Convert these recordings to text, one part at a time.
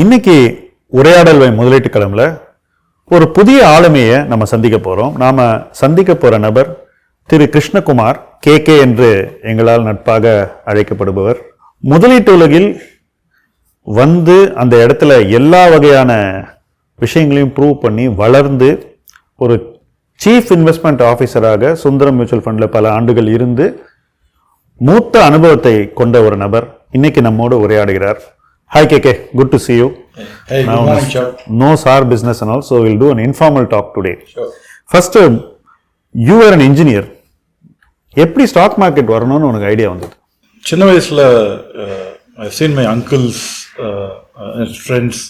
இன்னைக்கு உரையாடல் வை முதலீட்டு களம்ல ஒரு புதிய ஆளுமையை நம்ம சந்திக்க போகிறோம் நாம் சந்திக்க போகிற நபர் திரு கிருஷ்ணகுமார் கே கே என்று எங்களால் நட்பாக அழைக்கப்படுபவர். முதலீட்டு உலகில் வந்து அந்த இடத்துல எல்லா வகையான விஷயங்களையும் ப்ரூவ் பண்ணி வளர்ந்து ஒரு சீஃப் இன்வெஸ்ட்மெண்ட் ஆஃபீஸராக சுந்தரம் மியூச்சுவல் ஃபண்டில் பல ஆண்டுகள் இருந்து மூத்த அனுபவத்தை கொண்ட ஒரு நபர் இன்னைக்கு நம்மோடு உரையாடுகிறார். Hi K K good to see you. Hey, good morning, Chuck. knows our business and all so we'll do an informal talk today. Sure. first um, you are an engineer. எப்படி ஸ்டாக் மார்க்கெட் வரணும்னு உனக்கு idea வந்தது சின்ன வயசுல I seen my uncles friends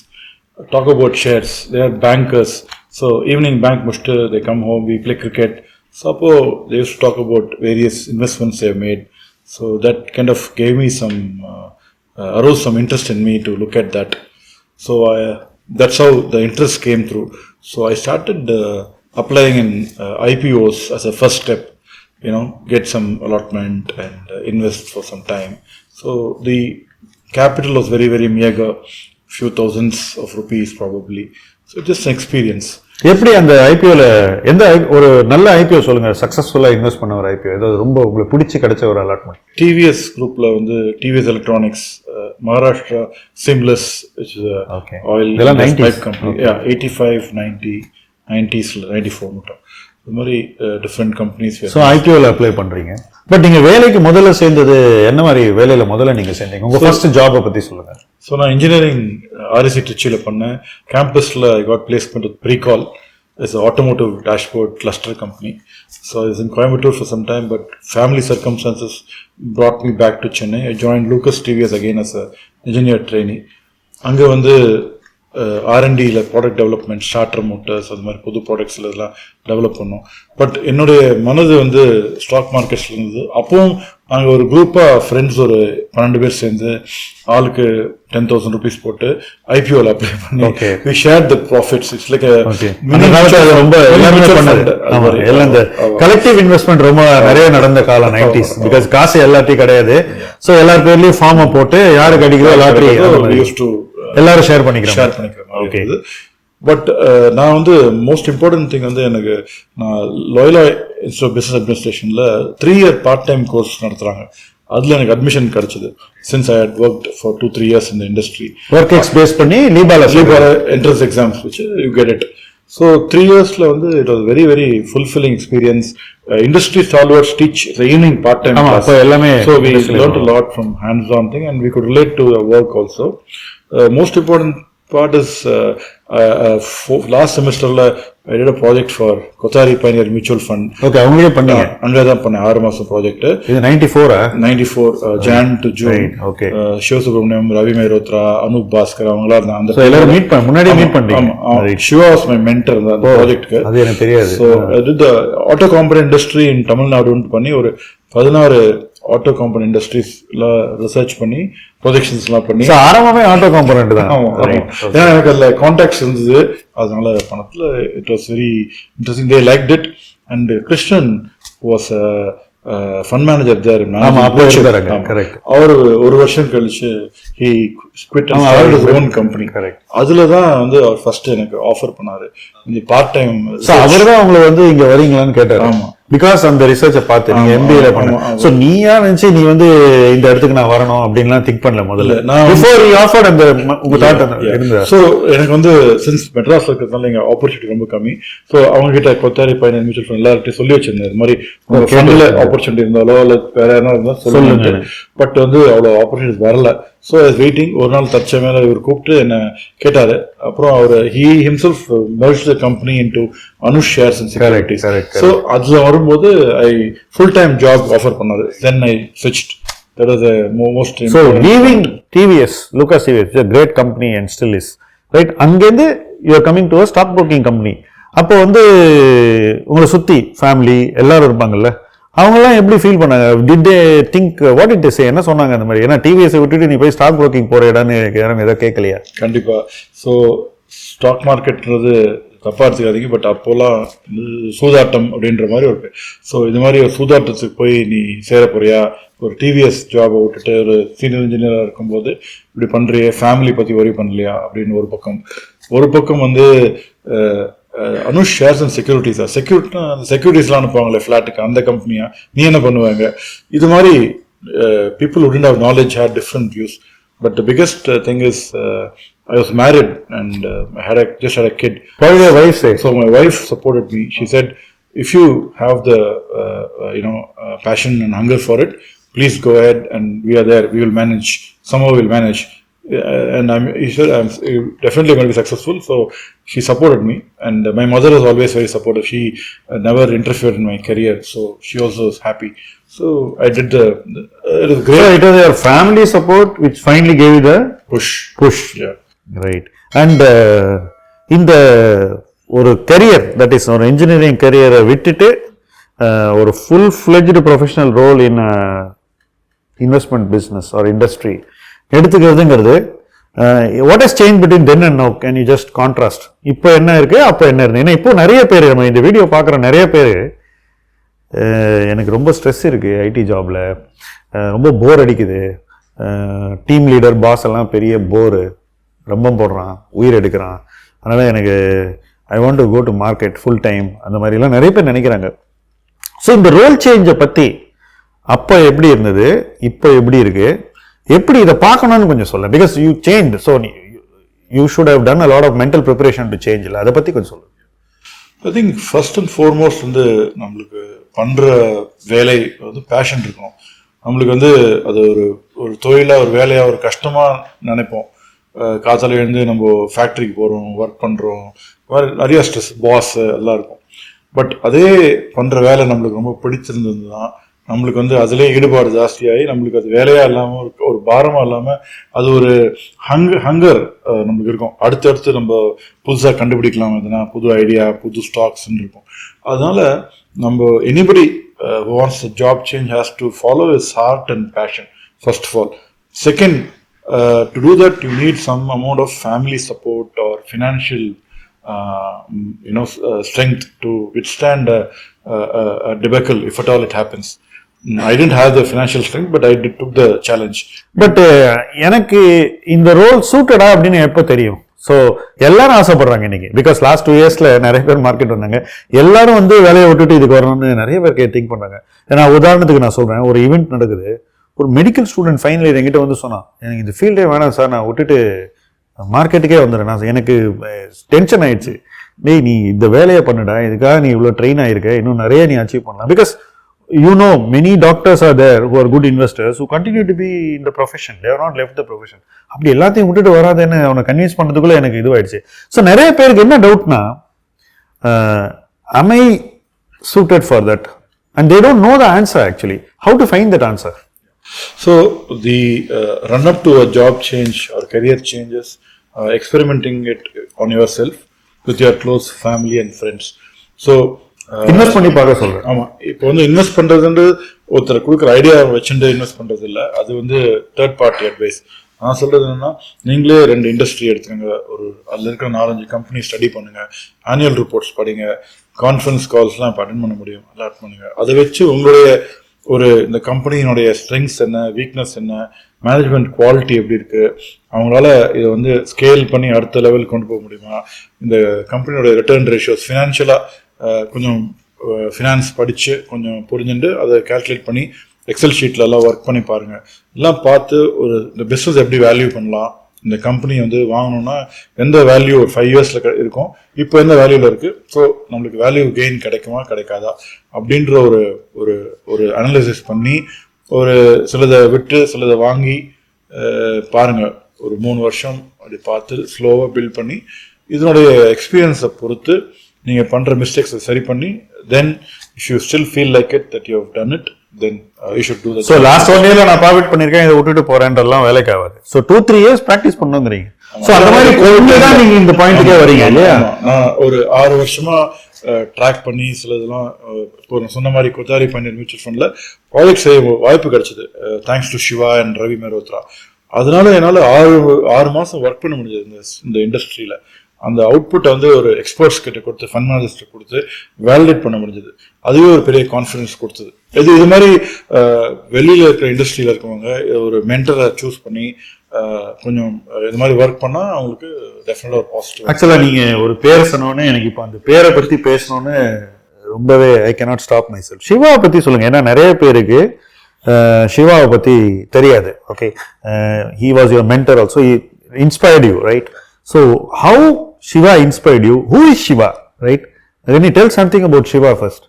talk about shares they are bankers so evening bank முடிச்சுட்டு they come home we play cricket so அப்போ they use talk about various investments they've made so that kind of gave me some arose some interest in me to look at that. So I, that's how the interest came through. So I started uh, applying in uh, IPOs as a first step. You know, get some allotment and uh, invest for some time. So the capital was very very meager, few thousands of rupees probably. So just an experience. எப்படி அந்த ஐபிஓல எந்த ஒரு நல்ல IPO சொல்லுங்க சக்சஸ்ஃபுல்லா invest பண்ண ஒரு IPO ஏதாவது ரொம்ப உங்களுக்கு பிடிச்சி கிடைச்ச ஒரு அலாட்மெண்ட் டிவிஎஸ் குரூப்ல வந்து TVS electronics Maharashtra seamless. Oil இதெல்லாம் 90s. Pipe company eighty five ninety நைன்டிஸ்ல ninety four மட்டும். இது மாதிரி டிஃப்ரெண்ட் கம்பெனிஸ் ஸோ ஐபிஓல அப்ளை பண்றீங்க. பட் நீங்க வேலைக்கு முதல்ல சேர்ந்தது என்ன மாதிரி வேலையில முதல்ல நீங்க சேர்ந்தீங்க? உங்க ஃபர்ஸ்ட் ஜாபை பத்தி சொல்லுங்க. ஸோ நான் இன்ஜினியரிங் ஆர்எஸ்சி திருச்சியில் பண்ணேன் கேம்பஸில் I got placement with Pricol is automotive dashboard cluster company so is in Coimbatore for some time but family circumstances brought me back to Chennai I join Lucas TVS again as a engineer trainee அங்கே வந்து ஆர்என்டியில் product development starter motors அது மாதிரி புது ப்ராடக்ட்ஸில் இதெல்லாம் develop பண்ணோம். But என்னுடைய மனது வந்து ஸ்டாக் மார்க்கெட்ஸில் இருந்தது. அப்பவும் நாங்கள் ஒரு குரூப்பாக ஃப்ரெண்ட்ஸ் ஒரு பன்னெண்டு பேர் சேர்ந்து ஆளுக்கு டென் தௌசண்ட் ருபீஸ் போட்டு ஐபிஓவில் அப்ளை பண்ணி. We share the profits it's like okay ரொம்ப எல்லாருமே பண்ணது. எல்லாம் இந்த கலெக்டிவ் இன்வெஸ்ட்மெண்ட் ரொம்ப நிறைய நடந்த காலம் நைன்டிஸ் பிகாஸ் காசு எல்லாத்தையும் கிடையாது. சோ எல்லார் பேர்லயும் ஃபார்மை போட்டு யாருக்கு அடிக்கிறோ லாட்டரி யூஸ் டு எல்லாரும் ஷேர் பண்ணிக்கிறோம் ஷேர் பண்ணிக்கிற மாதிரி Okay. இருந்தது. பட் நான் வந்து மோஸ்ட் இம்பார்ட்டன்ட் திங் வந்து எனக்கு நான் Loyola institute business அட்மினிஸ்ட்ரேஷன்ல three year part time course நடத்துறாங்க. அதுல எனக்கு அட்மிஷன் கிடைச்சது. Since I had work for two three years இந்த இண்டஸ்ட்ரி ஒர்க் எக்ஸ் பேஸ் பண்ணி லீபால என்ட்ரன்ஸ் எக்ஸாம்ஸ் வச்சு you get it so three இயர்ஸ்ல வந்து it was very very fulfilling experience industry solvers teach evening part time அப்ப எல்லாமே so we learn a lot from hands-on thing and we could relate to our work also. Uh, last semesterல I did a project for Kothari Pioneer Mutual Fund. Okay அவங்களே பண்ணீங்க. அங்கே தான் பண்ணேன். ஆறு மாசம் ப்ராஜெக்ட் இது ninety ஃபோரா ninety four Jan to June okay. Sivasubramaniam Ravi Mehrotra Anoop Bhaskar அவங்களா இருந்தாங்க. அந்த எல்லாரும் மீட் பண்ண முன்னாடியே மீட் பண்ணீங்க. சிவா வாஸ் மை மென்டர் அந்த ப்ராஜெக்ட்க்கு அது எனக்கு தெரியாது. ஸோ இது ஆட்டோ காம்பனி இண்டஸ்ட்ரி இன் தமிழ்நாடுன்னு பண்ணி ஒரு பதினாறு ஆட்டோ காம்பனி இண்டஸ்ட்ரீஸ்ல ரிசர்ச் பண்ணி ப்ரொஜெக்ஷன்ஸ்லாம் பண்ணி. ஆரம்பமே ஆட்டோ காம்பனண்ட் தான். ஏன்னா எனக்கு அதுல கான்டாக்ட்ஸ் இருந்தது. அதனால பணத்துல it was very interesting they like it and Krishnan was fund manager there. அவர் ஒரு வருஷம் கழிச்சு he quit own company Correct. அதுல தான் வந்து அவர் ஃபர்ஸ்ட் எனக்கு ஆஃபர் பண்ணாரு. இந்த பார்ட் டைம் சோ அவர் தான் உங்களை வந்து இங்க வரீங்களான்னு கேட்டாரு. ஆமா. பிகாஸ் அந்த ரிசர்ச்சை பார்த்து நீங்க எம்பிஏல பண்ண. சோ நீயா நினைச்சு நீ வந்து இந்த இடத்துக்கு நான் வரணும் அப்படின்லாம் திங்க் பண்ணல முதல்ல. நான் பிஃபோர் யூ ஆஃபர்ட் அந்த உங்க தாட் இருந்த ஸோ எனக்கு வந்து சின்ஸ் மெட்ராஸ் இருக்கிறதுனால இங்க ஆப்பர்ச்சுனிட்டி ரொம்ப கம்மி. ஸோ அவங்க கிட்ட கொத்தாரி பையன் மியூச்சுவல் ஃபண்ட் எல்லார்கிட்டையும் சொல்லி வச்சிருந்தேன். இது மாதிரி உங்க. ஃபண்டில் ஆப்பர்ச்சுனிட்டி இருந்தாலோ இல்ல வேற என்ன இருந்தாலும் சொல்லுங்க. பட் வந்து அவ்வளோ ஆப்பர்ச்சுனிட்டி வரல. ஸோ வெயிட்டிங் ஒரு நாள் தச்ச மேல இவர் கூப்பிட்டு என்ன கேட்டாரு. அப்புறம் அவர் he himself merge the company into Anush shares and securities so அதுல வரும்போது I full time job offer பண்ணாரு then I switched that is most so leaving TVS Lucas TVS great company and still is right அங்கேருந்து you're coming to stock broking company அப்போ வந்து உங்களை சுத்தி family எல்லாரும் இருப்பாங்கல்ல? அவங்கெல்லாம் எப்படி ஃபீல் பண்ணாங்க? Did they think what it is என்ன சொன்னாங்க அந்த மாதிரி? ஏன்னா டிவிஎஸ் விட்டுட்டு நீ போய் ஸ்டாக் ப்ரோக்கிங் போகிற இடம்னு யாரும் எதாவது கேட்கலையா? கண்டிப்பாக ஸோ ஸ்டாக் மார்க்கெட்ன்றது தப்பாக எடுத்துக்காதீங்க பட் அப்போல்லாம் சூதாட்டம் அப்படின்ற மாதிரி ஒரு ஸோ இது மாதிரி ஒரு சூதாட்டத்துக்கு போய் நீ சேர போறியா? ஒரு டிவிஎஸ் ஜாபை விட்டுட்டு ஒரு சீனியர் இன்ஜினியராக இருக்கும்போது இப்படி பண்ணுறிய ஃபேமிலி பற்றி ஒரி பண்ணலையா? அப்படின்னு ஒரு பக்கம். ஒரு பக்கம் வந்து அனுஷ் ஷேர்ஸ் அண்ட் செக்யூரிட்டிஸா செக்யூரிட்டி அந்த செக்யூரிட்டிஸ்லாம் அனுப்புவாங்களே ஃப்ளாட்டுக்கு அந்த கம்பெனியா நீ என்ன பண்ணுவாங்க? இது மாதிரி people wouldn't have knowledge had different views but the biggest thing is I was married and had just had a kid What did your wife say? so my wife supported me. She said, "If you have the uh, uh, you know uh, passion and hunger for it, please go ahead, and we are there. We will manage. Somehow we'll manage." Uh, and I'm he said I'm definitely going to be successful. So she supported me, and uh, my mother was always very supportive. She uh, never interfered in my career, so she also was happy. So I did the. the uh, it was So great it was your family support which finally gave you the push. push. Yeah. Right and இந்த ஒரு career that is ஒரு engineering கரியரை விட்டுட்டு uh, ஒரு full fledged professional role in investment business or industry எடுத்துக்கிறதுங்கிறது what is change between then and now can you just contrast இப்போ என்ன இருக்குது அப்போ என்ன இருந்து ஏன்னா இப்போ நிறைய பேர் நம்ம இந்த வீடியோ பார்க்குற நிறைய பேர் எனக்கு ரொம்ப ஸ்ட்ரெஸ் இருக்குது ஐடி ஜாபில் ரொம்ப போர் அடிக்குது. டீம் லீடர் பாஸ் எல்லாம் பெரிய போரு ரொம்ப போடுறான் உயிர் எடுக்கிறான். அதனால் எனக்கு I want to go to market full time அந்த மாதிரிலாம் நிறைய பேர் நினைக்கிறாங்க. ஸோ இந்த ரோல் சேஞ்சை பற்றி அப்போ எப்படி இருந்தது? இப்போ எப்படி இருக்குது எப்படி இதை பார்க்கணும்னு கொஞ்சம் சொல்ல because you change so you should have done a lot of mental preparation to change இல்லை. அதை பற்றி கொஞ்சம் சொல்லு I think first and foremost வந்து நம்மளுக்கு பண்ணுற வேலை வந்து பேஷன் இருக்கணும். நம்மளுக்கு வந்து அது ஒரு ஒரு தொழிலாக ஒரு வேலையாக ஒரு கஷ்டமாக நினைப்போம். காத்தால எழுந்து நம்ம ஃபேக்ட்ரிக்கு போகிறோம் ஒர்க் பண்ணுறோம் இந்த மாதிரி ஸ்ட்ரெஸ் பாஸ் எல்லாம் இருக்கும். பட் அதே பண்ணுற வேலை நம்மளுக்கு ரொம்ப பிடிச்சிருந்ததுன்னா நம்மளுக்கு வந்து அதிலே ஈடுபாடு ஜாஸ்தியாகி நம்மளுக்கு அது வேலையாக இல்லாமல் ஒரு ஒரு பாரமா இல்லாமல் அது ஒரு ஹங் ஹங்கர் நம்மளுக்கு இருக்கும். அடுத்தடுத்து நம்ம புதுசாக கண்டுபிடிக்கலாம். எதுனா புது ஐடியா புது ஸ்டாக்ஸ்ன்னு இருக்கும். அதனால் நம்ம anybody wants job change has to follow is heart and passion first of all second to do that you need some amount of family support or financial you know strength to withstand to if at all it happens I didn't have the financial strength but I did took the challenge but எனக்கு இந்த role சூட்டடா அப்படின்னு எப்போ தெரியும்? So எல்லாரும் ஆசைப்படுறாங்க இன்னைக்கு. Because last two இயர்ஸில் நிறைய பேர் மார்க்கெட் வந்தாங்க. எல்லாரும் வந்து வேலையை விட்டுட்டு இதுக்கு வரணும்னு நிறைய பேர் திங்க் பண்ணுறாங்க ஏன்னா உதாரணத்துக்கு நான் சொல்கிறேன் ஒரு ஈவெண்ட் நடக்குது. ஒரு மெடிக்கல் ஸ்டூடெண்ட் ஃபைனல் என்கிட்ட வந்து சொன்னான். எனக்கு இந்த ஃபீல்டே வேணாம் சார் நான் விட்டுட்டு மார்க்கெட்டுக்கே வந்துடுறேன். நான் எனக்கு டென்ஷன் ஆயிடுச்சு. டேய் நீ இந்த வேலையை பண்ணுடா. இதுக்காக நீ இவ்வளோ ட்ரெயின் ஆகிருக்க இன்னும் நிறைய நீ அச்சீவ் பண்ணலாம். Because You know many doctors are there who are good investors who continue to be in the profession they have not left the profession அப்படி எல்லாத்தையும் விட்டுட்டு வராதேன்னு அவனை கன்வின்ஸ் பண்ணுறதுக்குள்ள எனக்கு இதுவாயிடுச்சு ஸோ நிறைய பேருக்கு என்ன டவுட்னா am I suited for that and they don't know the answer actually how to find that answer So the uh, run up to a job change or career changes, uh, experimenting it on yourself with your close family and friends. So uh, invest பண்ணி பார்க்க சொல்றேன். ஆமா. இப்போ வந்து invest பண்றதுன்றது ஒருத்தர் கொடுக்குற idea வச்சுட்டு இன்வெஸ்ட் பண்றது இல்ல அது வந்து தேர்ட் பார்ட்டி அட்வைஸ் நான் சொல்றது என்னன்னா நீங்களே ரெண்டு இண்டஸ்ட்ரி எடுத்துக்கோங்க. ஒரு அதுல இருக்கிற நாலஞ்சு கம்பெனி ஸ்டடி பண்ணுங்க. ஆனுவல் ரிப்போர்ட்ஸ் படிங்க. கான்ஃபரன்ஸ் கால்ஸ்லாம் இப்போ அட்டன் பண்ண முடியும். அலாட் பண்ணுங்க. அதை வச்சு உங்களுடைய ஒரு இந்த கம்பெனியினுடைய ஸ்ட்ரெங்ஸ் என்ன வீக்னஸ் என்ன மேனேஜ்மெண்ட் குவாலிட்டி எப்படி இருக்கு அவங்களால இதை வந்து ஸ்கேல் பண்ணி அடுத்த லெவல் கொண்டு போக முடியுமா இந்த கம்பெனியோட ரிட்டர்ன் ரேஷியோஸ் ஃபினான்ஷியலாக கொஞ்சம் ஃபினான்ஸ் படித்து கொஞ்சம் புரிஞ்சுட்டு அதை கால்குலேட் பண்ணி எக்ஸல் ஷீட்டில் எல்லாம் ஒர்க் பண்ணி பாருங்கள் எல்லாம் பார்த்து ஒரு இந்த பிஸ்னஸ் எப்படி வேல்யூ பண்ணலாம்? இந்த கம்பெனி வந்து வாங்கணும்னா எந்த வேல்யூ ஒரு ஃபைவ் இயர்ஸில் இருக்கும்? இப்போ எந்த வேல்யூவில் இருக்குது ஸோ நம்மளுக்கு வேல்யூ கெயின் கிடைக்குமா? கிடைக்காதா? அப்படின்ற ஒரு ஒரு ஒரு அனலைசிஸ் பண்ணி ஒரு சிலதை விட்டு சிலதை வாங்கி பாருங்கள் பாருங்க. ஒரு மூணு வருஷம் அப்படி பார்த்து ஸ்லோவாக பில்ட் பண்ணி இதனுடைய எக்ஸ்பீரியன்ஸை பொறுத்து நீங்க பண்ற மிஸ்டேக்ஸை சரி பண்ணி then if you still feel like it that you have done it then you should do so last one இயர்ல நான் ப்ராஃபிட் பண்ணிருக்கேன் இதை விட்டுட்டு போறேன்றலாம் வேலைக்கு ஆகாது. So two three years practice பண்ணுங்கிறீங்க so அந்த மாதிரி கொஞ்சம் தான் நீங்க இந்த பாயிண்ட்டுக்கே வரீங்க இல்லையா? நான் ஒரு ஆறு வருஷமா ட்ராக் பண்ணி சில இதெல்லாம் இப்போ நான் சொன்ன மாதிரி கொத்தாரி பன்னீர் மியூச்சுவல் ஃபண்ட்ல ப்ராஜெக்ட் செய்ய வாய்ப்பு கிடைச்சது. Thanks to Shiva and Ravi Mehrotra அதனால என்னால் ஆறு ஆறு மாசம் ஒர்க் பண்ண முடிஞ்சது இந்த இந்த இண்டஸ்ட்ரியில அந்த அவுட்புட்டை வந்து ஒரு எக்ஸ்பர்ட்ஸ் கிட்ட கொடுத்து ஃபண்ட் மேனேஜர்ஸ்ட்டு கொடுத்து வேலிடேட் பண்ண முடிஞ்சது. அதுவே ஒரு பெரிய கான்ஃபிடன்ஸ் கொடுத்தது. இது இது மாதிரி வெளியில் இருக்கிற இண்டஸ்ட்ரியில் இருக்கவங்க ஒரு மென்டரை சூஸ் பண்ணி கொஞ்சம் இது மாதிரி ஒர்க் பண்ணால் அவங்களுக்கு டெஃபினட்டாக ஒரு பாசிட்டிவ் ஆக்சுவலாக நீங்கள் ஒரு பேரை சொன்னோன்னே எனக்கு இப்போ அந்த பேரை பற்றி பேசணும்னு ரொம்பவே I cannot stop myself சிவாவை பற்றி சொல்லுங்கள் ஏன்னா நிறைய பேருக்கு சிவாவை பற்றி தெரியாது. Okay he was your mentor also inspired you right So how Shiva inspired you who is Shiva right Can you tell something about Shiva first?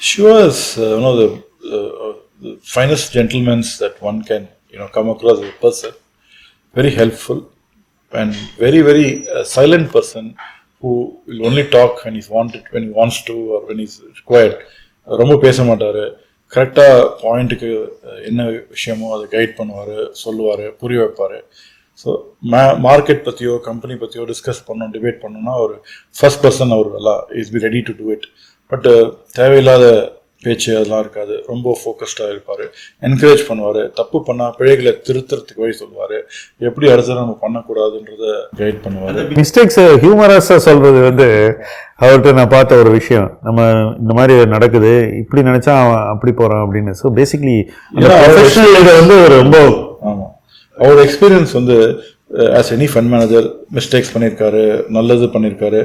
Shiva is uh, one of the, uh, the finest gentlemen that one can you know come across as a person. Very helpful and very very uh, silent person who will only talk when he's wanted when he wants to or when he's required. ரொம்ப பேச மாட்டாரு கரெக்டாக பாயிண்ட்டுக்கு என்ன விஷயமோ அதை guide பண்ணுவார் சொல்லுவார் புரிய வைப்பார் ஸோ மா மார்க்கெட் பற்றியோ கம்பெனி பற்றியோ டிஸ்கஸ் பண்ணோம் டிபேட் பண்ணோம்னா ஒரு ஃபர்ஸ்ட் பர்சன் அவர் எல்லாம் is be ready to do it but தேவையில்லாத பேச்சு அதெல்லாம் இருக்காது. ரொம்ப ஃபோக்கஸ்டாக இருப்பார். என்கரேஜ் பண்ணுவார். தப்பு பண்ணால் பிழைகளை திருத்துறதுக்கு வழி சொல்லுவார். எப்படி அடுத்த நம்ம பண்ணக்கூடாதுன்றத கைட் பண்ணுவார். மிஸ்டேக்ஸ் ஹியூமரஸாக சொல்றது வந்து அவர்கிட்ட நான் பார்த்த ஒரு விஷயம். நம்ம இந்த மாதிரி நடக்குது. இப்படி நினைச்சா அவன் அப்படி போறான் அப்படின்னு. ஸோ பேசிக்லி வந்து ஒரு ரொம்ப அவரோட எக்ஸ்பீரியன்ஸ் வந்து as any fund manager mistakes பண்ணியிருக்காரு நல்லது பண்ணியிருக்காரு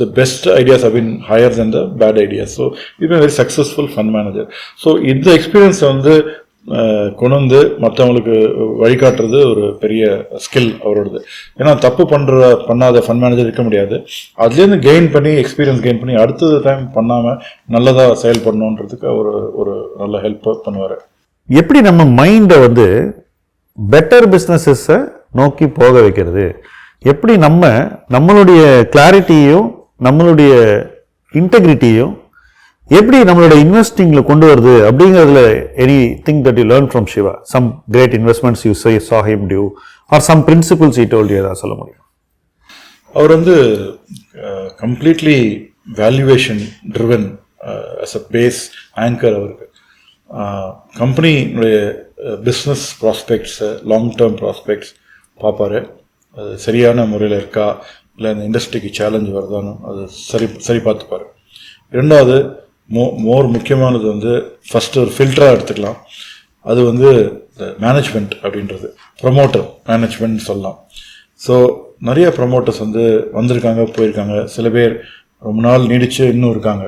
the best ideas have been higher then the bad ideas so இது very successful fund manager so இந்த எக்ஸ்பீரியன்ஸை வந்து uh, கொண்டு வந்து மற்றவங்களுக்கு வழிகாட்டுறது ஒரு பெரிய ஸ்கில் அவரோடது. ஏன்னா தப்பு பண்ணுற பண்ணாத ஃபண்ட் மேனேஜர் இருக்க முடியாது. அதுலேருந்து கெயின் பண்ணி எக்ஸ்பீரியன்ஸ் கெயின் பண்ணி அடுத்தது டைம் பண்ணாமல் நல்லதாக செயல்படணுன்றதுக்கு அவர் ஒரு நல்ல ஹெல்ப் பண்ணுவார். எப்படி நம்ம மைண்டை வந்து பெட்டர் பிஸ்னஸஸை நோக்கி போக வைக்கிறது. எப்படி நம்ம நம்மளுடைய கிளாரிட்டியையும் நம்மளுடைய இன்டெகிரிட்டியும் எப்படி நம்மளோட இன்வெஸ்டிங்கில் கொண்டு வருது அப்படிங்கிறதுல any thing that you learn from Shiva some great investments you say saw him due are some principles it told ஏதாவது சொல்ல முடியும்? அவர் வந்து completely valuation driven as a base anchor அவருக்கு. கம்பெனியினுடைய business prospects long term prospects பார்ப்பாரு. அது சரியான முறையில் இருக்கா? இல்லை இந்த இண்டஸ்ட்ரிக்கு சேலஞ்ச் வருதான்னு அது சரி சரி பார்த்துப்பார். ரெண்டாவது மோ மோர் முக்கியமானது வந்து ஃபஸ்ட்டு ஒரு ஃபில்டராக எடுத்துக்கலாம். அது வந்து மேனேஜ்மெண்ட் அப்படின்றது. ப்ரொமோட்டர் மேனேஜ்மெண்ட் சொல்லலாம். ஸோ நிறைய ப்ரொமோட்டர்ஸ் வந்து வந்திருக்காங்க போயிருக்காங்க. சில பேர் ரொம்ப நாள் நீடிச்சு இன்னும் இருக்காங்க.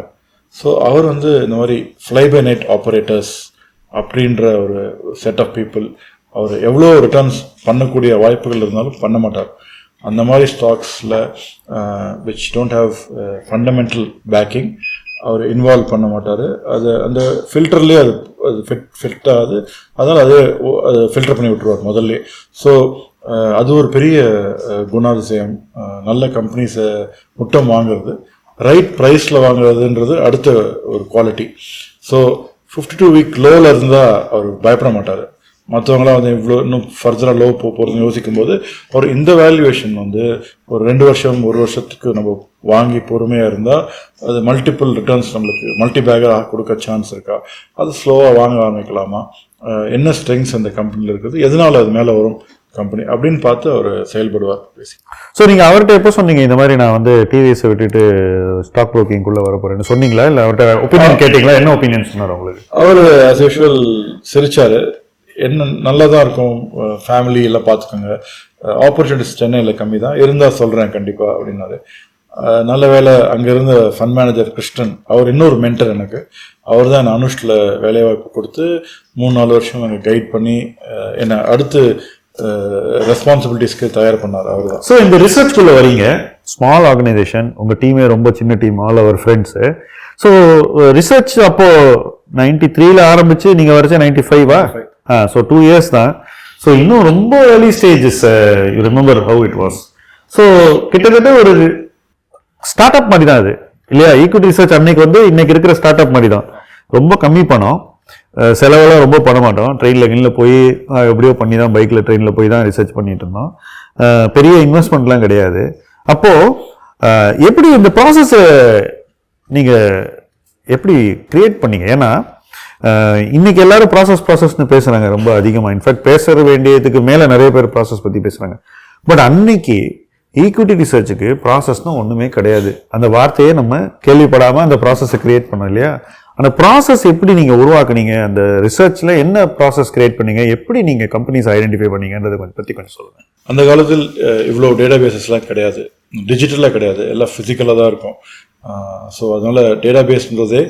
ஸோ அவர் வந்து இந்த மாதிரி ஃப்ளை பை நைட் ஆப்ரேட்டர்ஸ் அப்படின்ற ஒரு செட் ஆஃப் பீப்புள் அவர் எவ்வளோ ரிட்டர்ன்ஸ் பண்ணக்கூடிய வாய்ப்புகள் இருந்தாலும் பண்ண மாட்டார். அந்த மாதிரி ஸ்டாக்ஸில் which don't have fundamental backing our involve பண்ண மாட்டார். அது அந்த ஃபில்டர்லேயே அது அது ஃபிட் ஃபிட் ஆகுது. அதனால் அதே அது ஃபில்டர் பண்ணி விட்டுருவார் முதல்ல ஸோ அது ஒரு பெரிய குணாதிசயம். நல்ல கம்பெனிஸை முட்டம் வாங்குறது. ரைட் ப்ரைஸில் வாங்குறதுன்றது அடுத்த ஒரு quality so fifty two week லோவில் இருந்தால் அவர் பயப்பட மாட்டார். மற்றவங்களாம் வந்து இவ்வளோ இன்னும் ஃபர்தராக லோ போக போகிறதுன்னு யோசிக்கும் போது ஒரு இந்த வேல்யூவேஷன் வந்து ஒரு ரெண்டு வருஷம் ஒரு வருஷத்துக்கு நம்ம வாங்கி பொறுமையாக இருந்தால் அது மல்டிபிள் ரிட்டர்ன்ஸ் நம்மளுக்கு மல்டி பேக்காக கொடுக்க சான்ஸ் இருக்கா? அது ஸ்லோவாக வாங்க ஆரம்பிக்கலாமா? என்ன ஸ்ட்ரெங்ஸ் அந்த கம்பெனியில் இருக்குது? எதனால் அது மேலே வரும்? கம்பெனி அப்படின்னு பார்த்து அவர் செயல்படுவார் பேசி ஸோ நீங்கள் அவர்கிட்ட எப்போ சொன்னீங்க இந்த மாதிரி நான் வந்து டிவிஎஸை விட்டுட்டு ஸ்டாக் ப்ரோக்கிங்குள்ளே வர போகிறேன்னு சொன்னீங்களா? இல்லை அவர்கிட்ட ஒப்பீனியன் கேட்டிங்களா? என்ன ஒப்பீனியன் சொன்னார் உங்களுக்கு அவர் ஆஸ் யூஷுவல் சிரிச்சாரு. என்ன நல்லதா இருக்கும் ஃபேமிலி எல்லாம் பார்த்துக்கோங்க. ஆப்பர்ச்சுனிட்டிஸ் சென்னையில் கம்மி தான் இருந்தால் சொல்கிறேன் கண்டிப்பாக அப்படின்னாரு நல்ல வேலை அங்கே இருந்த ஃபண்ட் மேனேஜர் கிருஷ்ணன் அவர் இன்னொரு மென்டர் எனக்கு. அவர் தான் அனுஷ்டில் வேலைவாய்ப்பு கொடுத்து மூணு நாலு வருஷம் எனக்கு கைட் பண்ணி என்னை அடுத்து ரெஸ்பான்சிபிலிட்டிஸ்க்கு தயார் பண்ணார் அவர் ஸோ இந்த ரிசர்ச்குள்ளே வரீங்க. ஸ்மால் ஆர்கனைசேஷன் உங்கள் டீமே ரொம்ப சின்ன team all our friends so research அப்போ நைன்டி த்ரீல ஆரம்பிச்சு நீங்கள் வரைச்சா நைன்டி ஃபைவா ஆ ஸோ டூ இயர்ஸ் தான். ஸோ இன்னும் ரொம்ப early stages you remember how it was so கிட்டத்தட்ட ஒரு ஸ்டார்ட் அப் மாதிரி தான் அது. இல்லையா? ஈக்விட்டி ரிசர்ச் அன்னைக்கு வந்து இன்னைக்கு இருக்கிற ஸ்டார்ட் அப் மாதிரி தான் ரொம்ப கம்மி பணம். செலவெல்லாம் ரொம்ப பண்ண மாட்டோம். ட்ரெயினில் கீழே போய் எப்படியோ பண்ணி தான் பைக்கில் ட்ரெயினில் போய் தான் ரிசர்ச் பண்ணிட்டு இருந்தோம். பெரிய இன்வெஸ்ட்மெண்ட்லாம் கிடையாது. அப்போது எப்படி இந்த ப்ராசஸை நீங்கள் எப்படி க்ரியேட் பண்ணீங்க? ஏன்னா இன்றைக்கி எல்லோரும் எல்லாரும் ப்ராசஸ் ப்ராசஸ்னு பேசுகிறாங்க ரொம்ப அதிகமாக இன்ஃபேக்ட் பேச வேண்டியதுக்கு மேலே நிறைய பேர் ப்ராசஸ் பற்றி பேசுகிறாங்க பட் அன்னைக்கு ஈக்விட்டி ரிசர்ச்சுக்கு ப்ராசஸ்னு ஒன்றுமே கிடையாது. அந்த வார்த்தையே நம்ம கேள்விப்படாமல் அந்த ப்ராசஸை க்ரியேட் பண்ணோம் இல்லையா? அந்த ப்ராசஸ் எப்படி நீங்கள் உருவாக்குனீங்க? அந்த ரிசர்ச்சில் என்ன ப்ராசஸ் கிரியேட் பண்ணீங்க? எப்படி நீங்கள் கம்பெனிஸ் ஐடென்டிஃபை பண்ணீங்கன்றதை கொஞ்சம் பற்றி கொஞ்சம் சொல்லுங்கள் அந்த காலத்தில் இவ்வளோ டேட்டா பேசஸ்லாம் கிடையாது. டிஜிட்டலாக கிடையாது. எல்லாம் ஃபிசிக்கலாக தான் இருக்கும். ஸோ அதனால் டேட்டா பேஸ்ன்றதே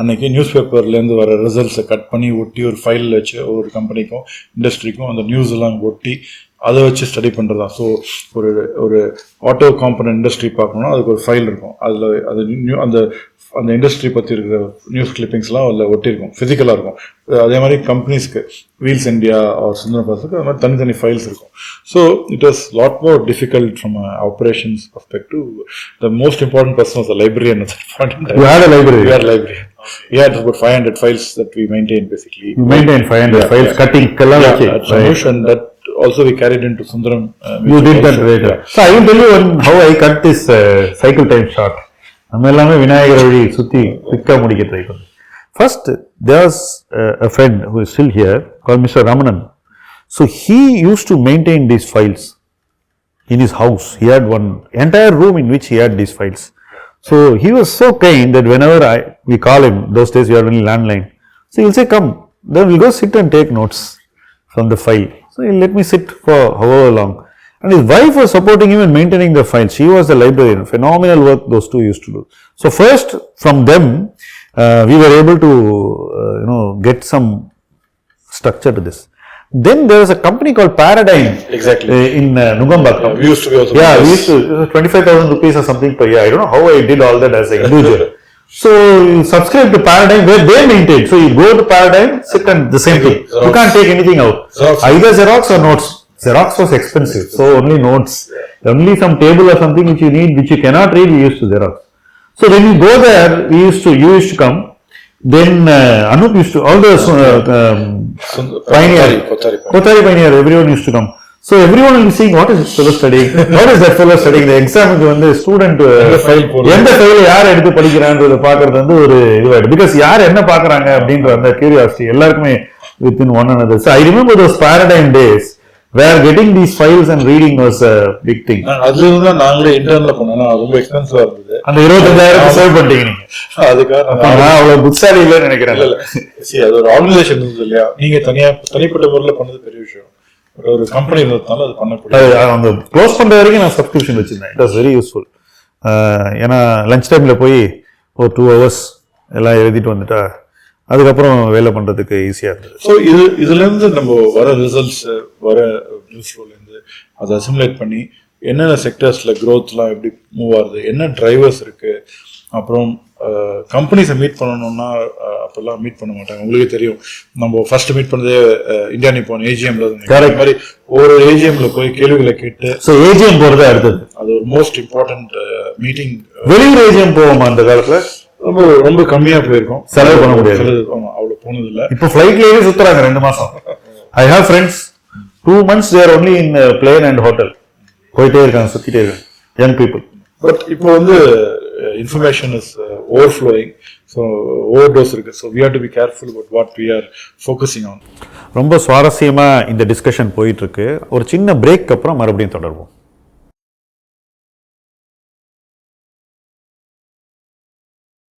அன்றைக்கி நியூஸ் பேப்பர்லேருந்து வர ரிசல்ட்ஸை கட் பண்ணி ஒட்டி ஒரு ஃபைலில் வச்சு ஒவ்வொரு கம்பெனிக்கும் இண்டஸ்ட்ரிக்கும் அந்த நியூஸ் எல்லாம் ஒட்டி அதை வச்சு ஸ்டடி பண்ணுறது தான் ஸோ ஒரு ஒரு ஆட்டோ காம்பனன்ட் இண்டஸ்ட்ரி பார்க்கணும்னா அதுக்கு ஒரு ஃபைல் இருக்கும். அதில் அது new- அந்த அந்த இண்டஸ்ட்ரி பற்றி இருக்கிற நியூஸ் கிளிப்பிங்ஸ்லாம் அதில் ஒட்டியிருக்கும். ஃபிசிக்கலாக இருக்கும். அதே மாதிரி கம்பெனிஸ்க்கு வீல்ஸ் இந்தியா ஆர் சுந்தரம் பாஸுக்கு அது மாதிரி தனித்தனி ஃபைல்ஸ் இருக்கும். So it was lot more difficult from operations perspective the most important person was librarian library. We had library. We had about 500 files that we maintained basically. You maintain 500 files, cutting எல்லாம் Yeah, at and that also we carried into Sundaram. uh, You which did that also- later. yeah. So I will tell you one, how I cut this uh, cycle time short. நம்ம எல்லாமே விநாயகர் வழி சுத்தி குவிக்கா முடிக்க try பண்ணோம் first there's a friend who is still here called Mr. Ramanan. So he used to maintain these files in his house. He had one entire room in which he had these files. So he was so kind that whenever I we call him, those days we had only landline. So he'll say, "Come." Then we'll go sit and take notes from the file. So he'll let me sit for however long. And his wife was supporting him and maintaining the file. She was the librarian. Phenomenal work those two used to do. So first from them, uh, we were able to, uh, you know, get some structure to this. Then there was a company called Paradigm Exactly. uh, in uh, Nugambakam. We used to be also. Yeah, we used to, twenty-five thousand rupees or something per year. I don't know how I did all that as an individual. So you subscribe to Paradigm where they maintain. So you go to Paradigm, sit and the same thing. You can't take anything out. Xerox. Either Xerox or notes. Xerox was expensive, so only notes. Only some table or something which you need, which you cannot read, we used to Xerox. So when you go there, we used to, you used to come. Then uh, Anup used to, all the uh, um, Pioneer. Kothari, Kothari. Kothari Pioneer, everyone used to come. Everyone will be seeing what is this fellow studying, what is that fellow studying. The examக்கு வந்து student file போடுறது. எந்த ஃபைல யார் எடுத்து படிக்கிறான்றத பாக்குறது வந்து ஒரு இதுவாயிடும். பிகாஸ் யார் என்ன பாக்குறாங்க அப்படின்ற அந்த கியூரியாசிட்டி எல்லாருக்குமே within one so i remember those paradigm days where getting these files and reading was a big thing. நான் அதுல இருந்து தான் நாங்களே இன்டர்ன்ல பண்ணோம் ரொம்ப எக்ஸ்பென்சிவா இருந்தது. அந்த இருபத்தஞ்சாயிரம் சேவ் பண்ணிட்டீங்க நீங்க. அதுக்காக நான் அவ்வளவு புத்தாலி இல்லைன்னு நினைக்கிறேன். இல்ல See, அது ஒரு ஆர்கனைசேஷன் இல்லையா? நீங்க தனியா தனிப்பட்ட முறையில் பண்ணது பெரிய விஷயம். ஒரு கம்பெனி இருந்ததுனால அது பண்ணக்கூடிய அது அவங்க க்ளோஸ் பண்ற வரைக்கும் நான் சப்ஸ்கிரிப்ஷன் வச்சிருந்தேன். இட் வாஸ் வெரி யூஸ்ஃபுல் ஏன்னா லஞ்ச் டைம்ல போய் ஒரு டூ ஹவர்ஸ் எல்லாம் எழுதிட்டு வந்துட்டா அதுக்கப்புறம் வேலை பண்றதுக்கு ஈஸியா இருந்தது. ஸோ இது இதுல இருந்து நம்ம வர ரிசல்ட்ஸ் வர நியூஸ் இருந்து அதை அசிமுலேட் பண்ணி என்னென்ன செக்டர்ஸ்ல க்ரோத்லாம் எப்படி மூவ் ஆகுது என்ன டிரைவர்ஸ் இருக்கு அப்புறம் கம்பெனிஸை மீட் பண்ணணும்னா அப்பெல்லாம் மீட் பண்ண மாட்டாங்க. உங்களுக்கே தெரியும். நம்ம ஃபர்ஸ்ட் மீட் பண்ணதே இந்தியா நிப்போன் ஏஜிஎம்ல Correct. மாதிரி ஒவ்வொரு ஏஜிஎம்ல போய் கேள்விகளை கேட்டு ஸோ ஏஜிஎம் போறது அடுத்தது. அது ஒரு மோஸ்ட் இம்பார்ட்டன்ட் மீட்டிங் வெளியூர் ஏஜிஎம் போவோமா அந்த காலத்துல? ரொம்ப ரொம்ப கம்மியா போயிருக்கும். செலவு பண்ண முடியாது. செலவு, ஆமா, அவ்வளவு போனது இல்ல இப்போ ஃபிளைட்லயே சுத்துறாங்க ரெண்டு மாசம். I have friends two months there only in plane and hotel போயிட்டே இருக்காங்க சுத்திட்டே இருக்காங்க. யங் பீப்புள் பட் இப்போ வந்து information is overflowing so overdose இருக்குது so we are to be careful about what we are focusing on ரொம்ப சுவாரஸ்யமாக இந்த டிஸ்கஷன் போயிட்டுருக்கு ஒரு சின்ன பிரேக் அப்புறம் மறுபடியும் தொடர்வோம்.